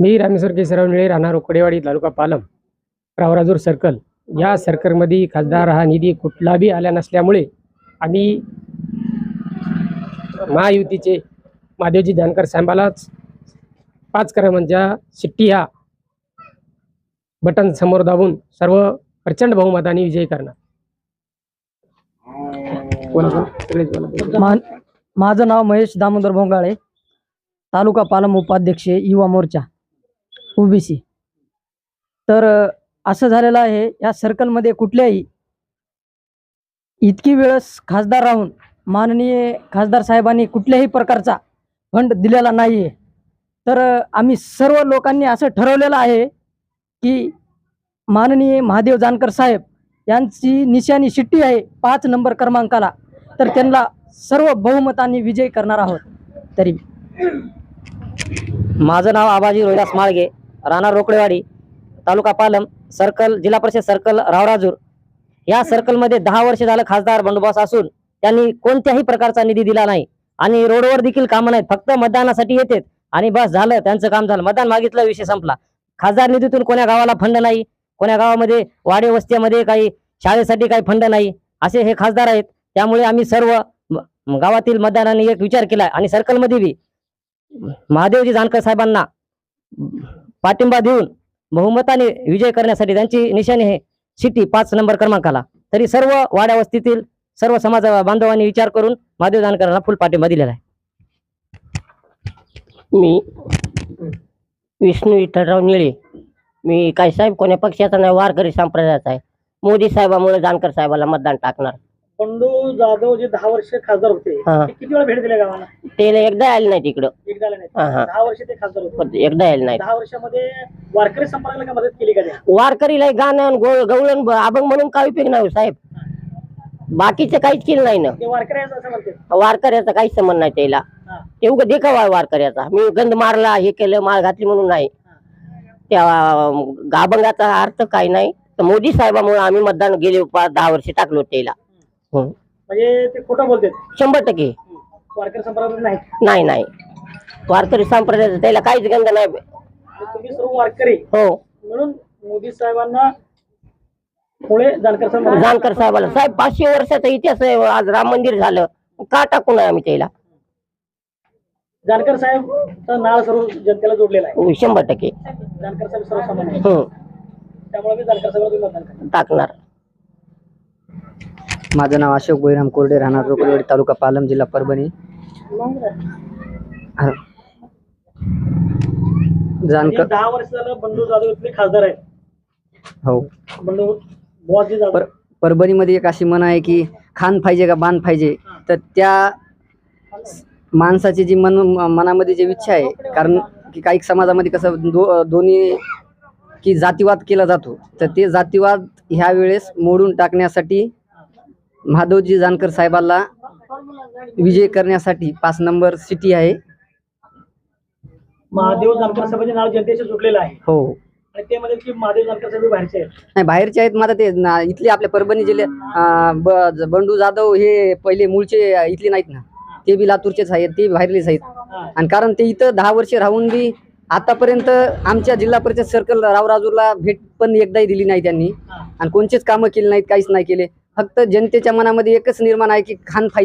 मी रामेश्वर केसराव निळे राहणार उकडेवाडी तालुका पालम रावराजूर सर्कल या सर्कलमध्ये खासदार हा निधी कुठलाही आल्या आला नसल्यामुळे आम्ही महायुतीचे महादेवजी जानकर साहेबालाच पाच क्रमांच्या शिट्टी ह्या बटन समोर दाबून सर्व प्रचंड बहुमताने विजयी करणार. बोला, मा- माझं नाव महेश दामोदर भोंगाळे तालुका पालम उपाध्यक्ष युवा मोर्चा. ओबीसी. तर असं झालेलं आहे या सर्कलमध्ये कुठल्याही इतकी वेळेस खासदार राहून माननीय खासदार साहेबांनी कुठल्याही प्रकारचा फंड दिलेला नाही आहे तर आम्ही सर्व लोकांनी असं ठरवलेलं आहे की माननीय महादेव जानकर साहेब यांची निशाणी शिट्टी आहे पाच नंबर क्रमांकाला. तर त्यांना सर्व बहुमतांनी विजय करणार आहोत. तरी माझं नाव आबाजी रोहिदास माळगे. राहणार रोकडेवाडी तालुका पालम सर्कल जिल्हा परिषद सर्कल रावराजूर. या सर्कलमध्ये दहा वर्ष झालं खासदार बंडोबास असून त्यांनी कोणत्याही प्रकारचा निधी दिला नाही. आणि रोडवर देखील कामं नाहीत. फक्त मतदानासाठी येतात. आणि बस झालं त्यांचं काम झालं. मतदान मागितलं विषय संपला. खासदार निधीतून कोण्या गावाला फंड नाही? कोण्या गावामध्ये वाडे वस्त्यामध्ये काही शाळेसाठी काही फंड नाही? असे हे खासदार आहेत. त्यामुळे आम्ही सर्व गावातील मतदारांनी एक विचार केला आणि सर्कलमध्ये बी महादेवजी जानकर साहेबांना पाठिंबा देऊन बहुमताने विजय करण्यासाठी त्यांची निशाणी आहे. सिटी पाच नंबर क्रमांकाला. तरी सर्व वाड्या वस्तीतील सर्व समाज बांधवांनी विचार करून महादेव जानकरांना फुल पाठिंबा दिलेला आहे. मी विष्णू विठ्ठलराव निळे. मी काय साहेब कोण्या पक्षाचा नाही वारकरी संप्रदायाचा आहे. मोदी साहेबामुळे जानकर साहेबाला मतदान टाकणार. बंडू जाधव जे दहा वर्ष खासदार होते हा. किती वेळा भेट दिल्या गावाला? ते एकदा आले नाही तिकडं एकदा आले नाही हा, हा. दहा वर्ष ते खासदार होते. पण एकदा आले नाही दहा वर्षामध्ये वारकरी संपर्काला काय मदत केली का वारकरीला गाणं गवळण अभंग म्हणून काय उपयोग नाही हो साहेब. बाकीचं काहीच केलं नाही ना. ते वारकरी आहेत असं म्हणते. वारकऱ्याचा काहीच संबंध नाही त्याला. हा. ते उगा देखावा आहे वारकऱ्याचा. मी गंध मारला हे केलं माळ घातली म्हणून नाही. त्या अं, अभंगाचा अर्थ काही नाही. तर मोदी साहेबामुळे आम्ही मतदान गेले पाच दहा वर्ष टाकलो त्याला. हं. म्हणजे ते खोटं बोलतात. शंभर टक्के. वारकरी नाही नाही नाही. वारकरी संप्रदायाचा त्याला काहीच गंध नाही. आणि तुम्ही सर्व वारकरी? हो. म्हणून मोदी साहेबांना मुळे जानकर साहेब जानकर साहेबाला. साहेब पाचशे वर्षाचा इतिहास आहे. आज राम मंदिर झालं. का टाकू नये आम्ही त्याला? जानकर साहेब नाळ सर्व जनतेला जोडलेला आहे. हो, शंभर टक्के. जानकर साहेब सर्वसामान्य. हं. त्यामुळे मी जानकर साहेब मतदान टाकणार. माझं नाव अशोक बोईराम कोरडे राहणार रोकडवाडी तालुका पालम जिल्हा परभणी. जानकर दहा वर्ष झालं बंडू जाधव इथले खासदार आहेत हो. बंडू बुवाजी जाधव. पर परभणीमध्ये एक अशी म्हण आहे की खान पाहिजे का बांध पाहिजे? तर त्या माणसाची जी मन मनामध्ये जी इच्छा आहे कारण की काही समाजामध्ये कसं दो दोन्ही की जातीवाद केला जातो. तर ते जातीवाद ह्या वेळेस मोडून टाकण्यासाठी महादेवजी जानकर साहेबाला विजय करण्यासाठी पाच नंबर सिटी आहे. महादेव जानकर साहेबांचे नाव जनतेशी जोडलेलं आहे. हो. आणि ते म्हणजे की महादेव जानकर साहेब बाहेरचे आहेत. नाही बाहेरचे आहेत माझा ते ना- इथले आपल्या परभणी जिल्ह्यात ब- बंडू जाधव हे पहिले मूळचे अं, इथले नाहीत ना. ते बी लातूरचेच आहेत ते बाहेरलेच आहेत. हा. आणि कारण ते इथं दहा वर्ष राहून बी आतापर्यंत आमच्या जिल्हा परिषद सर्कल रावराजूरला भेट पण एकदाही दिली नाही त्यांनी. हा. आणि कोणतेच कामं केली नाहीत काहीच नाही केले. फक्त जनतेच्या मनामध्ये एकच निर्माण आहे की खान फाई